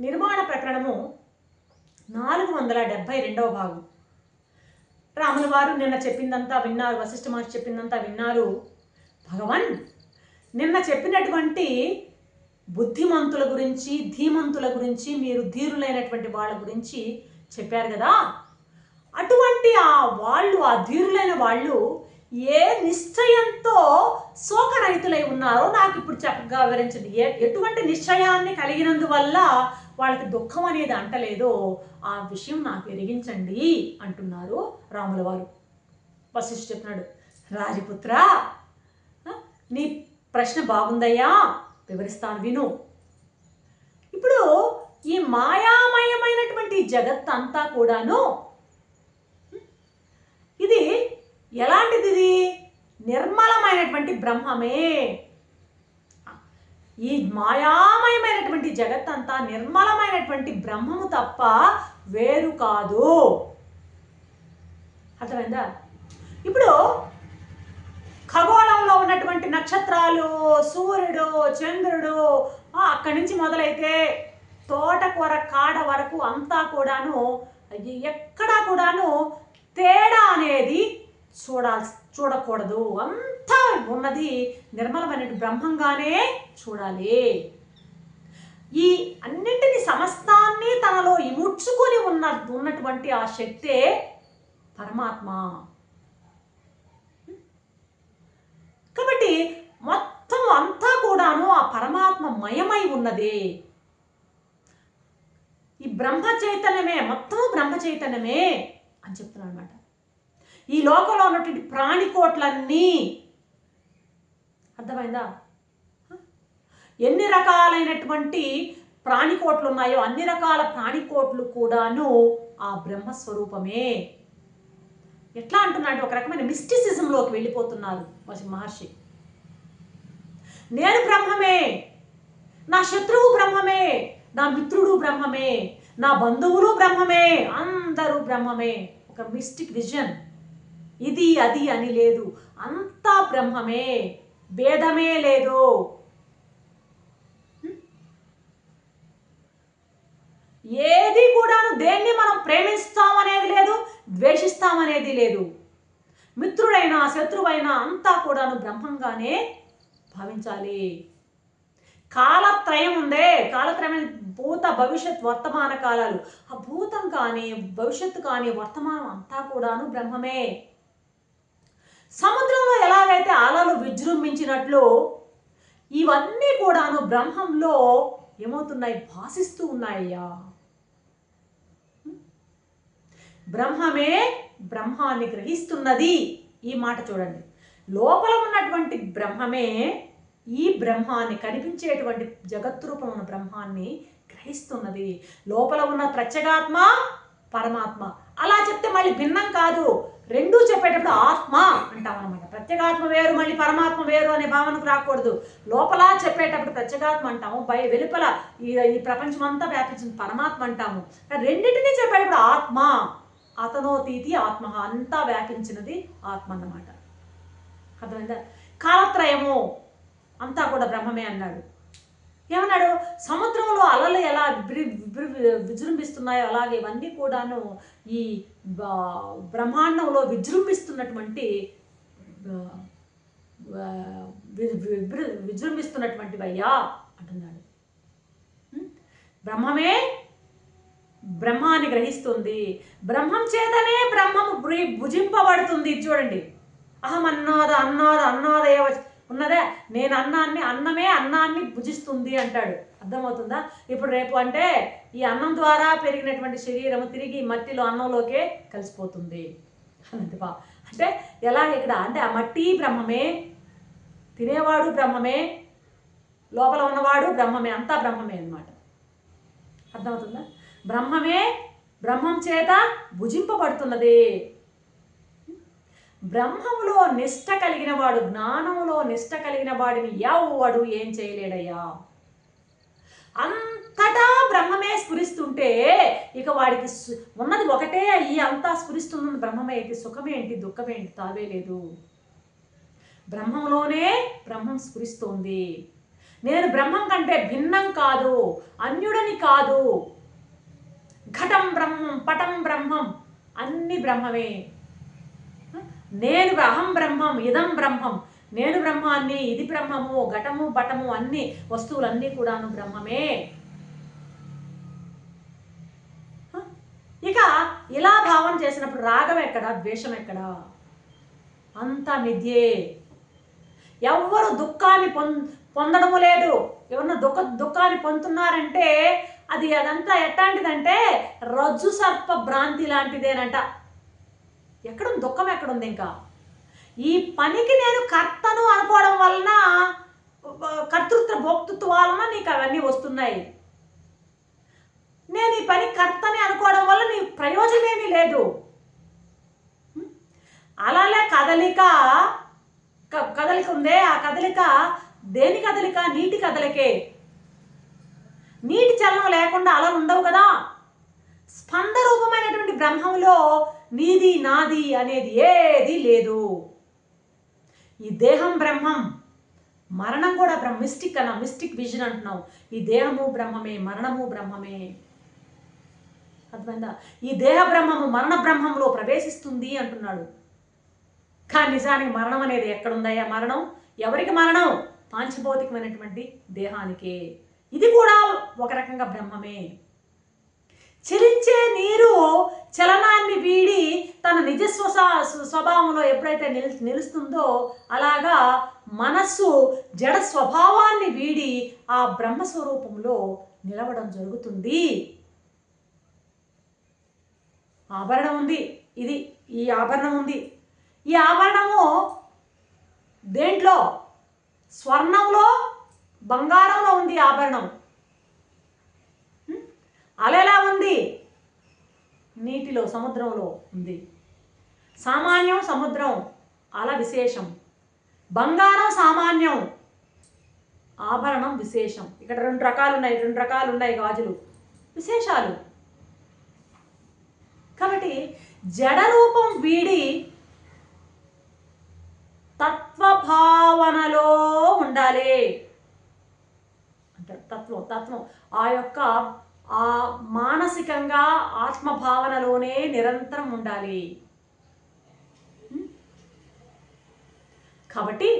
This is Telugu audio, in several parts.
నిర్మాణ ప్రకరణము నాలుగు వందల డెబ్భై రెండవ భాగం. రాముల వారు నిన్న చెప్పిందంతా విన్నారు వశిష్ఠ మహర్షి చెప్పిందంతా విన్నారు. భగవాన్ నిన్న చెప్పినటువంటి బుద్ధిమంతుల గురించి ధీమంతుల గురించి మీరు ధీరులైనటువంటి వాళ్ళ గురించి చెప్పారు కదా. అటువంటి ఆ వాళ్ళు ఆ ధీరులైన వాళ్ళు ఏ నిశ్చయంతో శోకరహితులై ఉన్నారో నాకు ఇప్పుడు చక్కగా వివరించండి. ఏ ఎటువంటి నిశ్చయాన్ని కలిగినందువల్ల వాళ్ళకి దుఃఖం అనేది అంటలేదో ఆ విషయం నాకు ఎరిగించండి అంటున్నారు రాముల వారు. వశిష్ఠ చెప్పినాడు రాజపుత్ర నీ ప్రశ్న బాగుందయ్యా వివరిస్తాను విను. ఇప్పుడు ఈ మాయామయమైనటువంటి జగత్ అంతా కూడాను ఇది ఎలాంటిది ఇది నిర్మలమైనటువంటి బ్రహ్మమే. ఈ మాయామయమైనటువంటి జగత్ అంతా నిర్మలమైనటువంటి బ్రహ్మము తప్ప వేరు కాదు. అర్థమైందా? ఇప్పుడు ఖగోళంలో ఉన్నటువంటి నక్షత్రాలు సూర్యుడు చంద్రుడు అక్కడి నుంచి మొదలైతే తోటకూర కాడ వరకు అంతా కూడాను అయ్యి ఎక్కడా కూడాను తేడా అనేది చూడాల్సి చూడకూడదు. అంతా ఉన్నది నిర్మలమైన బ్రహ్మంగానే చూడాలి. ఈ అన్నింటిని సమస్తాన్ని తనలో ఇముడ్చుకొని ఉన్న ఉన్నటువంటి ఆ శక్తే పరమాత్మ. కాబట్టి మొత్తం అంతా కూడాను ఆ పరమాత్మ మయమై ఉన్నది. ఈ బ్రహ్మ చైతన్యమే మొత్తం బ్రహ్మ చైతన్యమే అని చెప్తున్నాను అనమాట ఈ లోకంలో ఉన్నటువంటి ప్రాణికోట్లన్నీ. అర్థమైందా? ఎన్ని రకాలైనటువంటి ప్రాణికోట్లు ఉన్నాయో అన్ని రకాల ప్రాణికోట్లు కూడాను ఆ బ్రహ్మస్వరూపమే. ఎట్లా అంటున్నాడు? ఒక రకమైన మిస్టిసిజంలోకి వెళ్ళిపోతున్నారు మహర్షి. నేను బ్రహ్మమే. నా శత్రువు బ్రహ్మమే. నా మిత్రుడు బ్రహ్మమే. నా బంధువులు బ్రహ్మమే. అందరూ బ్రహ్మమే. ఒక మిస్టిక్ విజన్. ఇది అది అని లేదు. అంతా బ్రహ్మమే. భేదమే లేదు. ఏది కూడాను దేన్ని మనం ప్రేమిస్తాం అనేది లేదు ద్వేషిస్తాం అనేది లేదు. మిత్రుడైనా శత్రువైనా అంతా కూడాను బ్రహ్మంగానే భావించాలి. కాలత్రయం ఉందే. కాలత్రయం భూత భవిష్యత్ వర్తమాన కాలాలు. ఆ భూతం కానీ భవిష్యత్తు కానీ వర్తమానం అంతా కూడాను బ్రహ్మమే. సముద్రంలో ఎలాగైతే అలలు విజృంభించినట్లు ఇవన్నీ కూడాను బ్రహ్మంలో ఏమవుతున్నాయి? భాసిస్తూ ఉన్నాయ్యా. బ్రహ్మమే బ్రహ్మాన్ని గ్రహిస్తున్నది. ఈ మాట చూడండి. లోపల ఉన్నటువంటి బ్రహ్మమే ఈ బ్రహ్మాన్ని కనిపించేటువంటి జగద్రూపం ఉన్న బ్రహ్మాన్ని గ్రహిస్తున్నది. లోపల ఉన్న ప్రత్యేగాత్మ పరమాత్మ. అలా చెప్తే మళ్ళీ భిన్నం కాదు. రెండూ చెప్పేటప్పుడు ఆత్మ అంటాం అనమాట ప్రత్యేగాత్మ వేరు మళ్ళీ పరమాత్మ వేరు అనే భావనకు రాకూడదు. లోపల చెప్పేటప్పుడు ప్రత్యేగాత్మ అంటాము బయ వెలుపల ఈ ఈ ప్రపంచం అంతా వ్యాపించిన పరమాత్మ అంటాము. రెండింటినీ చెప్పేటప్పుడు ఆత్మ అతనోతీతి ఆత్మ అంతా వ్యాపించినది ఆత్మ అన్నమాట. అర్థమైందా? కాలత్రయము అంతా కూడా బ్రహ్మమే అన్నాడు. ఏమన్నాడు? సముద్రంలో అలలు ఎలా విజృంభిస్తున్నాయో అలాగే ఇవన్నీ కూడాను ఈ బ్రహ్మాండంలో విజృంభిస్తున్నటువంటి విజృంభిస్తున్నటువంటివయ్యా అంటున్నాడు. బ్రహ్మమే బ్రహ్మాన్ని గ్రహిస్తుంది. బ్రహ్మం చేతనే బ్రహ్మము భుజింపబడుతుంది. చూడండి. అహం అన్నాద అన్నాద అన్నాదయ ఉన్నదే? నేను అన్నాన్ని అన్నమే అన్నాన్ని భుజిస్తుంది అంటాడు. అర్థమవుతుందా? ఇప్పుడు రేపు అంటే ఈ అన్నం ద్వారా పెరిగినటువంటి శరీరము తిరిగి మట్టిలో అన్నంలోకే కలిసిపోతుంది. అన్నది బా అంటే ఎలా ఇక్కడ అంటే ఆ మట్టి బ్రహ్మమే తినేవాడు బ్రహ్మమే లోపల ఉన్నవాడు బ్రహ్మమే అంతా బ్రహ్మమే అనమాట అర్థమవుతుందా? బ్రహ్మమే బ్రహ్మం చేత భుజింపబడుతున్నది. బ్రహ్మములో నిష్ట కలిగిన వాడు జ్ఞానములో నిష్ట కలిగిన వాడిని ఎవడు ఏం చేయలేడయ్యా? అంతటా బ్రహ్మమే స్ఫురిస్తుంటే ఇక వాడికి ఉన్నది ఒకటే అయ్యి అంతా స్ఫురిస్తున్నది బ్రహ్మమే అయితే సుఖమేంటి దుఃఖమేంటి తావే లేదు. బ్రహ్మంలోనే బ్రహ్మం స్ఫురిస్తోంది. నేను బ్రహ్మం కంటే భిన్నం కాదు అన్యుడని కాదు. ఘటం బ్రహ్మం పటం బ్రహ్మం అన్ని బ్రహ్మమే. నేను అహం బ్రహ్మం ఇదం బ్రహ్మం నేను బ్రహ్మాన్ని ఇది బ్రహ్మము ఘటము పటము అన్ని వస్తువులన్నీ కూడాను బ్రహ్మమే. ఇక ఇలా భావం చేసినప్పుడు రాగం ఎక్కడ ద్వేషం ఎక్కడ? అంతా మిథ్యే. ఎవ్వరు దుఃఖాన్ని పొం పొందడము లేదు. ఎవరన్నా దుఃఖ దుఃఖాన్ని పొందుతున్నారంటే అది అదంతా ఎట్లాంటిదంటే రజ్జు సర్ప భ్రాంతి లాంటిదేనంట. ఎక్కడ దుఃఖం ఎక్కడుంది ఇంకా? ఈ పనికి నేను కర్తను అనుకోవడం వలన కర్తృత్వ భోక్తృత్వ వలన నీకు అవన్నీ వస్తున్నాయి. నేను ఈ పని కర్తని అనుకోవడం వల్ల నీ ప్రయోజనం ఏమీ లేదు అలానే కదలిక కదలిక ఉందే ఆ కదలిక దేని కదలిక? నీటి కదలికే. నీటి చలనం లేకుండా అలలు ఉండవు కదా. స్పంద రూపమైనటువంటి బ్రహ్మంలో నీది నాది అనేది ఏది లేదు. ఈ దేహం బ్రహ్మం. మరణం కూడా బ్రహ్మ మిస్టిక్ అన్న మిస్టిక్ విజన్ అంటున్నాం ఈ దేహము బ్రహ్మమే మరణము బ్రహ్మమే. అర్థమైందా? ఈ దేహ బ్రహ్మము మరణ బ్రహ్మంలో ప్రవేశిస్తుంది అంటున్నాడు. కానీ నిజానికి మరణం అనేది ఎక్కడుందయ్యా మరణం? ఎవరికి మరణం? పాంచభౌతికమైనటువంటి దేహానికే. ఇది కూడా ఒక రకంగా బ్రహ్మమే. చలించే నీరు స్వభావంలో ఎప్పుడైతే నిల్ నిలుస్తుందో అలాగా మనస్సు జడ స్వభావాన్ని వీడి ఆ బ్రహ్మస్వరూపంలో నిలవడం జరుగుతుంది. ఆభరణం ఉంది. ఇది ఈ ఆభరణం ఉంది. ఈ ఆభరణము దేంట్లో? స్వర్ణంలో బంగారంలో ఉంది ఈ ఆభరణం. అలా ఎలా ఉంది? నీటిలో సముద్రంలో ఉంది. సామాన్యం సముద్రం. అలా విశేషం. బంగారం సామాన్యం. ఆభరణం విశేషం. ఇక్కడ రెండు రకాలు ఉన్నాయి రెండు రకాలు ఉన్నాయి గాజులు. విశేషాలు. కాబట్టి జడ రూపం వీడి తత్వభావనలో ఉండాలి. అంటే తత్వం తత్వం. ఆ యొక్క ఆ మానసికంగా ఆత్మభావనలోనే నిరంతరం ఉండాలి. కాబట్టి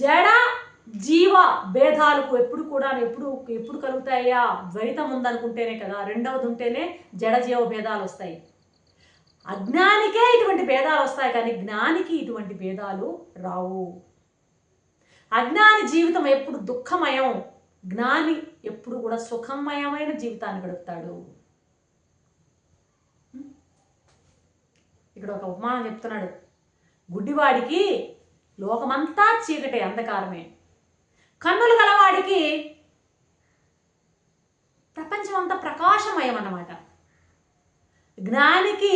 జడ జీవ భేదాలకు ఎప్పుడు కూడా ఎప్పుడు ఎప్పుడు కలుగుతాయా? ద్వైతం ఉందనుకుంటేనే కదా. రెండవది ఉంటేనే జడ జీవ భేదాలు వస్తాయి. అజ్ఞానికే ఇటువంటి భేదాలు వస్తాయి కానీ జ్ఞానికి ఇటువంటి భేదాలు రావు. అజ్ఞాని జీవితం ఎప్పుడు దుఃఖమయం జ్ఞాని ఎప్పుడు కూడా సుఖమయమైన జీవితాన్ని గడుపుతాడు. ఇక్కడ ఒక ఉపమానం చెప్తున్నాడు. గుడ్డివాడికి లోకమంతా చీకటే అంధకారమే. కన్నులు గలవాడికి ప్రపంచం అంతా ప్రకాశమయం అన్నమాట జ్ఞానికి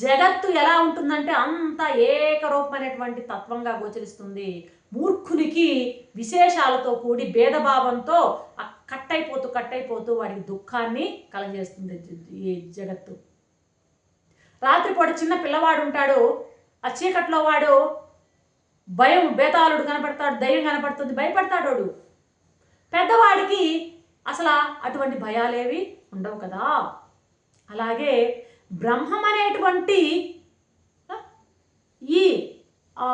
జగత్తు ఎలా ఉంటుందంటే అంత ఏకరూపమైనటువంటి తత్వంగా గోచరిస్తుంది. మూర్ఖునికి విశేషాలతో కూడి భేదభావంతో కట్టయిపోతూ కట్టయిపోతూ వాడికి దుఃఖాన్ని కలగజేస్తుంది ఈ జగత్తు. రాత్రిపూట చిన్న పిల్లవాడు ఉంటాడు ఆ చీకట్లో వాడు భయం బేతాళుడు కనపడతాడు దయ్యం కనపడుతుంది భయపడతాడు వాడు. పెద్దవాడికి అసలు అటువంటి భయాలేవి ఉండవు కదా. అలాగే బ్రహ్మం అనేటువంటి ఈ ఆ,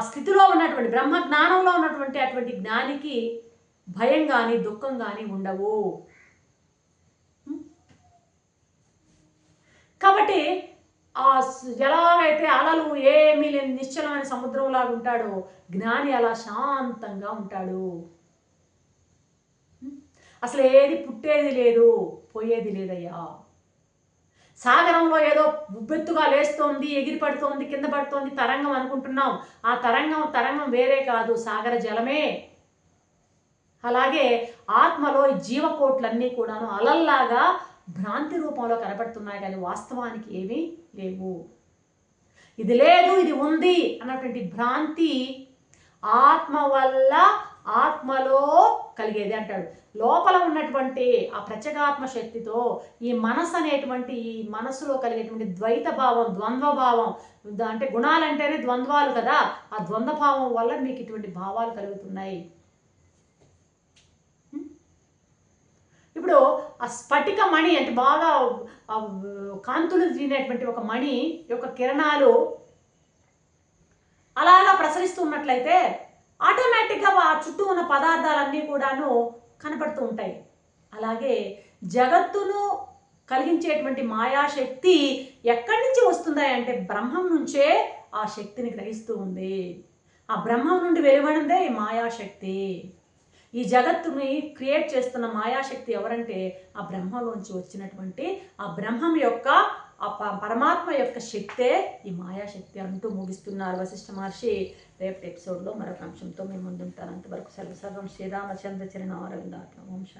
స్థితిలో ఉన్నటువంటి బ్రహ్మ జ్ఞానంలో ఉన్నటువంటి అటువంటి జ్ఞానికి భయం కానీ దుఃఖం కానీ ఉండవు. కాబట్టి ఆ ఎలాగైతే అలలు ఏమీ లేని నిశ్చలమైన సముద్రంలాగా ఉంటాడో జ్ఞాని అలా శాంతంగా ఉంటాడు. అసలు ఏది పుట్టేది లేదు పోయేది లేదయ్యా. సాగరంలో ఏదో ఉబ్బెత్తుగా లేస్తోంది ఎగిరి పడుతోంది కింద పడుతోంది తరంగం అనుకుంటున్నాం. ఆ తరంగం తరంగం వేరే కాదు సాగర జలమే. అలాగే ఆత్మలో ఈ జీవకోట్లన్నీ కూడాను అలల్లాగా భ్రాంతి రూపంలో కనబడుతున్నాయి కానీ వాస్తవానికి ఏమీ లేవు. ఇది లేదు ఇది ఉంది అన్నటువంటి భ్రాంతి ఆత్మ వల్ల ఆత్మలో కలిగేది అంటాడు. లోపల ఉన్నటువంటి ఆ ప్రత్యేగాత్మ శక్తితో ఈ మనసు అనేటువంటి ఈ మనసులో కలిగేటువంటి ద్వైత భావం ద్వంద్వ భావం అంటే గుణాలంటేనే ద్వంద్వాలు కదా. ఆ ద్వంద్వ భావం వల్ల మీకు ఇటువంటి భావాలు కలుగుతున్నాయి. ఇప్పుడు ఆ స్ఫటిక మణి అంటే బాగా కాంతులు తినేటువంటి ఒక మణి యొక్క కిరణాలు అలా అలా ప్రసరిస్తున్నట్లయితే ఆటోమేటిక్గా ఆ చుట్టూ ఉన్న పదార్థాలన్నీ కూడాను కనపడుతూ ఉంటాయి. అలాగే జగత్తును కలిగించేటువంటి మాయాశక్తి ఎక్కడి నుంచి వస్తుందా అంటే బ్రహ్మం నుంచే ఆ శక్తిని గ్రహిస్తూ ఉంది. ఆ బ్రహ్మం నుండి వెలువడిందే ఈ మాయాశక్తి. ఈ జగత్తుని క్రియేట్ చేస్తున్న మాయాశక్తి ఎవరంటే ఆ బ్రహ్మలోంచి వచ్చినటువంటి ఆ బ్రహ్మం యొక్క ఆ పరమాత్మ యొక్క శక్తే ఈ మాయాశక్తి అంటూ ముగిస్తున్నారు వశిష్ఠ మహర్షి. రేపటి ఎపిసోడ్లో మరొక అంశంతో మేము ముందుంటాను. అంతవరకు సెలవు సర్వం శ్రీరామచంద్ర చరణారవిందాత్మ వంశ